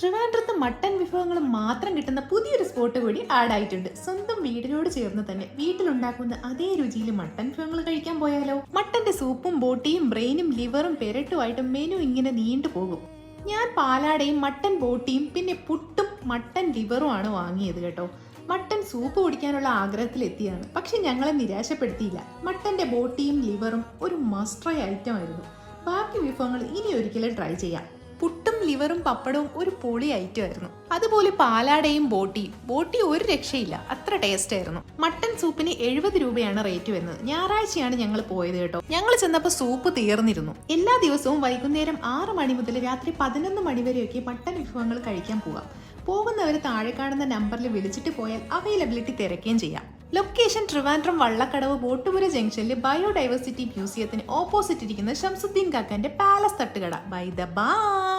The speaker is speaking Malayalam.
ട്രിവാൻഡ്രത്ത് മട്ടൻ വിഭവങ്ങൾ മാത്രം കിട്ടുന്ന പുതിയൊരു സ്പോട്ട് കൂടി ആഡായിട്ടുണ്ട് സ്വന്തം വീടിനോട് ചേർന്ന് തന്നെ വീട്ടിലുണ്ടാക്കുന്ന അതേ രുചിയിൽ മട്ടൻ വിഭവങ്ങൾ കഴിക്കാൻ പോയാലോ? മട്ടന്റെ സൂപ്പും ബോട്ടിയും ബ്രെയിനും ലിവറും പെരട്ടുമായിട്ട് മെനു ഇങ്ങനെ നീണ്ടു പോകും. ഞാൻ പാലാടയും മട്ടൻ ബോട്ടിയും പിന്നെ പുട്ടും മട്ടൻ ലിവറും ആണ് വാങ്ങിയത് കേട്ടോ. മട്ടൻ സൂപ്പ് കുടിക്കാനുള്ള ആഗ്രഹത്തിലെത്തിയാണ് പക്ഷെ ഞങ്ങളെ നിരാശപ്പെടുത്തിയില്ല. മട്ടന്റെ ബോട്ടിയും ലിവറും ഒരു മസ്റ്റർ ഐറ്റം ആയിരുന്നു. ബാക്കി വിഭവങ്ങൾ ഇനി ഒരിക്കലും ട്രൈ ചെയ്യാം. പുട്ടും ലിവറും പപ്പടവും ഒരു പൊളി ഐറ്റം ആയിരുന്നു. അതുപോലെ പാലാടയും ബോട്ടിയും ബോട്ടി ഒരു രക്ഷയില്ല. അത്ര ടേസ്റ്റ് ആയിരുന്നു. മട്ടൻ സൂപ്പിന് എഴുപത് രൂപയാണ് റേറ്റ് വരുന്നത്. ഞായറാഴ്ചയാണ് ഞങ്ങൾ പോയത് കേട്ടോ. ഞങ്ങൾ ചെന്നപ്പോൾ സൂപ്പ് തീർന്നിരുന്നു. എല്ലാ ദിവസവും വൈകുന്നേരം ആറ് മണി മുതൽ രാത്രി പതിനൊന്ന് മണി വരെയൊക്കെ മട്ടൻ വിഭവങ്ങൾ കഴിക്കാൻ പോകാം പോകുന്നവർ താഴെ കാണുന്ന നമ്പറിൽ വിളിച്ചിട്ട് പോയാൽ അവൈലബിലിറ്റി തിരക്കുകയും ചെയ്യാം. ലൊക്കേഷൻ ട്രിവാൻഡ്രം വള്ളക്കടവ് ബോട്ടുപുര ജംഗ്ഷനിലെ ബയോഡൈവേഴ്സിറ്റി മ്യൂസിയത്തിന് ഓപ്പോസിറ്റ് ഇരിക്കുന്ന ഷംസുദ്ദീൻ കാക്കന്റെ പാലസ് തട്ടുകട. By the bay